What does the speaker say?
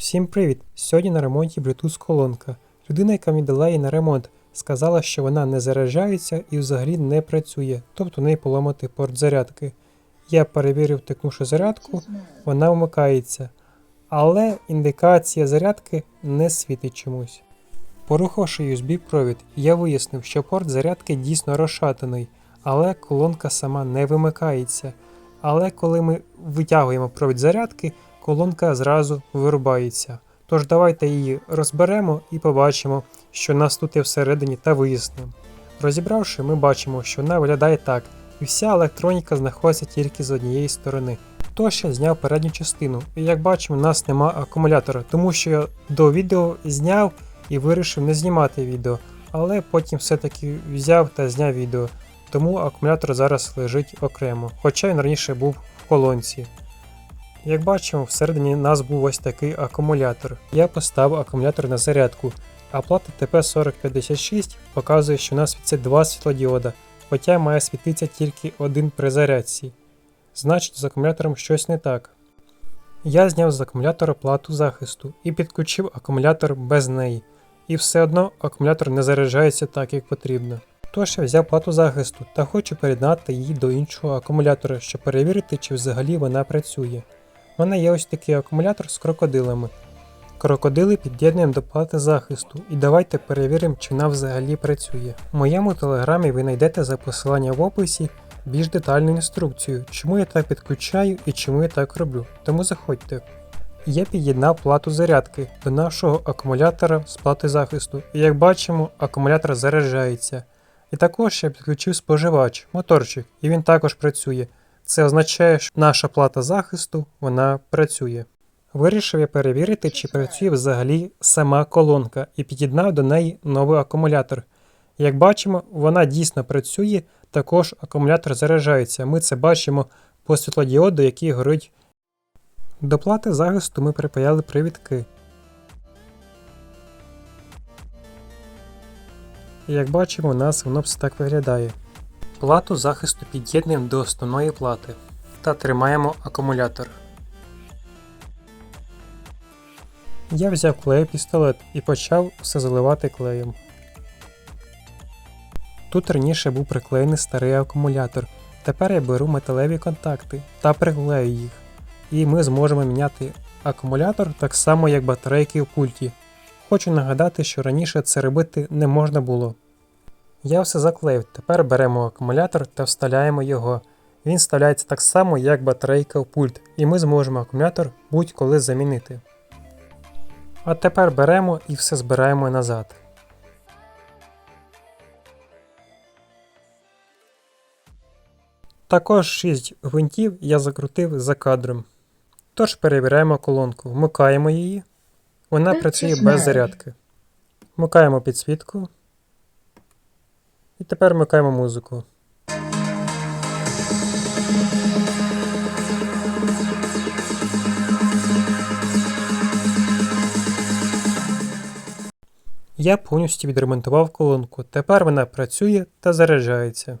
Всім привіт! Сьогодні на ремонті Bluetooth колонка. Людина, яка мені дала її на ремонт, сказала, що вона не заряджається і взагалі не працює, тобто неї поламати порт зарядки. Я перевірив тикнувши зарядку, вона вмикається, але індикація зарядки не світить чомусь. Порухавши USB-провід, я вияснив, що порт зарядки дійсно розшатаний, але колонка сама не вимикається. Але коли ми витягуємо провід зарядки, колонка зразу вирубається. Тож давайте її розберемо і побачимо, що нас тут є всередині та вияснимо. Розібравши, ми бачимо, що вона виглядає так, і вся електроніка знаходиться тільки з однієї сторони. Тож я зняв передню частину, і як бачимо, у нас нема акумулятора, тому що я до відео зняв і вирішив не знімати відео, але потім все-таки взяв та зняв відео, тому акумулятор зараз лежить окремо, хоча він раніше був в колонці. Як бачимо, всередині нас був ось такий акумулятор. Я поставив акумулятор на зарядку, а плата ТП4056 показує, що у нас світить два світлодіода, хоча має світитися тільки один при зарядці. Значить, з акумулятором щось не так. Я зняв з акумулятора плату захисту і підключив акумулятор без неї, і все одно акумулятор не заряджається так, як потрібно. Тож я взяв плату захисту та хочу передати її до іншого акумулятора, щоб перевірити, чи взагалі вона працює. У мене є ось такий акумулятор з крокодилами. Крокодили під'єднуємо до плати захисту і давайте перевіримо, чи вона взагалі працює. В моєму телеграмі ви знайдете за посилання в описі більш детальну інструкцію, чому я так підключаю і чому я так роблю. Тому заходьте. Я під'єднав плату зарядки до нашого акумулятора з плати захисту, і як бачимо, акумулятор заряджається. І також я підключив споживач, моторчик, і він також працює. Це означає, що наша плата захисту вона працює. Вирішив я перевірити, чи працює взагалі сама колонка, і під'єднав до неї новий акумулятор. Як бачимо, вона дійсно працює, також акумулятор заряджається. Ми це бачимо по світлодіоду, який горить. До плати захисту ми припаяли привідки. Як бачимо, у нас воно все так виглядає. Плату захисту під'єднуємо до основної плати та тримаємо акумулятор. Я взяв клею пістолет і почав все заливати клеєм. Тут раніше був приклеєний старий акумулятор. Тепер я беру металеві контакти та приклею їх. І ми зможемо міняти акумулятор так само, як батарейки в пульті. Хочу нагадати, що раніше це робити не можна було. Я все заклеїв. Тепер беремо акумулятор та вставляємо його. Він вставляється так само, як батарейка в пульт, і ми зможемо акумулятор будь-коли замінити. А тепер беремо і все збираємо назад. Також 6 гвинтів я закрутив за кадром. Тож перевіряємо колонку, вмикаємо її. Вона працює без зарядки. Вмикаємо підсвітку. І тепер вмикаємо музику. Я повністю відремонтував колонку. Тепер вона працює та заряджається.